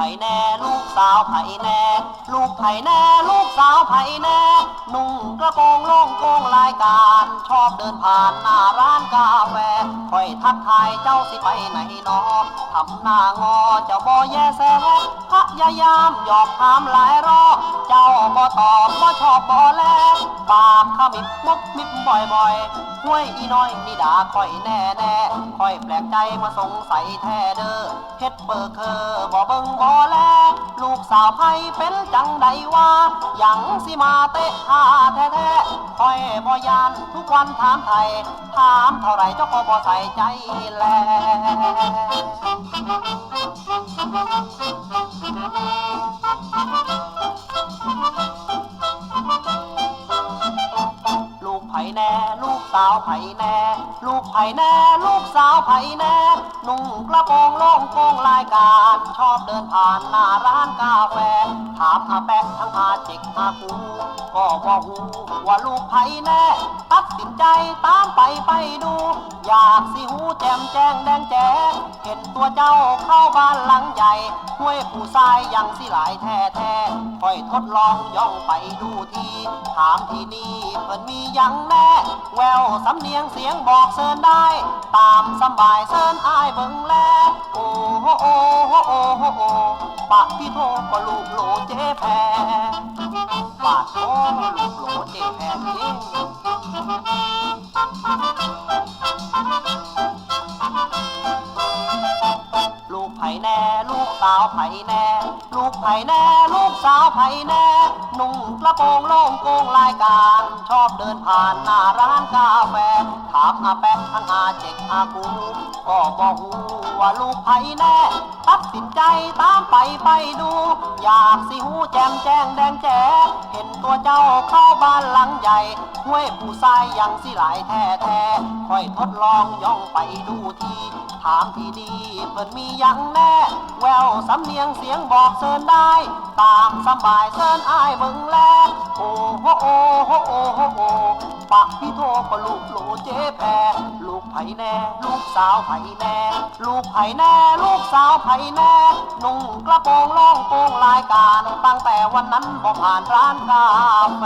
ผ่แน่ลูกสาวไผ่แน่ ลูกไผ่แน่ ลูกสาวไผ่แน่ นุ่งกระโปรงโล่งโกงรายการ ชอบเดินผ่านหน้าร้านกาแฟคอยทักทายเจ้าสิไปไหนหนอทำหน้างอเจ้าบ่แยแสพยายามหยอกถามหลายรอบเจ้าบ่ตอบว่าชอบบ่แล ปามิบมุกมิบบ่อยๆห้วยอีน้อยนี่ด่าคอยแน่แน่คอยแปลกใจมาสงสัยแท้เด้อเฮ็ดเปิดเคอบ่เบิ่งบ่แลลูกสาวไพเป็นจังใดว่าหยังสิมาเตะท่าแท้ๆคอยบ่ยานทุกวันถามไทยถามเท่าไรเจ้าก็บ่ใส่ใจแล ผ่แน่ ลูกสาวไผ่แน่ ลูกไผ่แน่ ลูกสาวไผ่แน่ นุ่งกระโปรงโล่งโกงรายการ ชอบเดินผ่านหน้าร้านกาแฟ ถามอาแปะทั้งอาจิกอากูก็ว่าหูว่าลูกไผ่แน่ ตัดสินใจตามไปไปดู อยากสิหูแจมแจ้งแดงแจ้งเห็นตัวเจ้าเข้าบ้านหลังใหญ่ห้วยผู้ชายยังสิหลายแท้แท้ค่อยทดลองย่องไปดูทีถามที่นี่เพิ่นมียังแน่แววสำเนียงเสียงบอกเซินได้ ตามสบายเซินอายเบิ่งแลโอ้โหโอ้โหโอ้โหโอ้ปะที่โทก็ลูกโหลเจ ผ่แน่ ลูกสาวไผ่แน่ ลูกไผ่แน่ ลูกสาวไผ่แน่ นุ่งกระโปรงโล่งโกงรายการชอบเดินผ่านหน้าร้านกาแฟ ถามอาแป๊ะทั้งอาเจ็กอากูก็บอกหูว่าลูกไผ่แน่ ตัดสินใจตามไปไปดู อยากสิหูแจมแจ้งแดงแจ๋เห็นตัวเจ้าเข้าบ้านหลังใหญ่ ห้วยผู้ชายยังสิหลายแท้แท้ค่อยทดลองย่องไปดูที ถามที่นี่เพิ่นมียังแนแววสำเนียงเสียงบอกเซินได้ ตามสบายเซินอายเบิ่งแลโอ้โหโอ้โหโอ้โหโอ้ปะพี่โทก็ลูกโหลเจ๊แพรลูกไผ่แน่ ลูกสาวไผ่แน่ ลูกไผ่แน่ ลูกสาวไผ่แน่ นุ่งกระโปรงล่องโปงรายการ ตั้งแต่วันนั้นบ่ผ่านร้านกาแฟ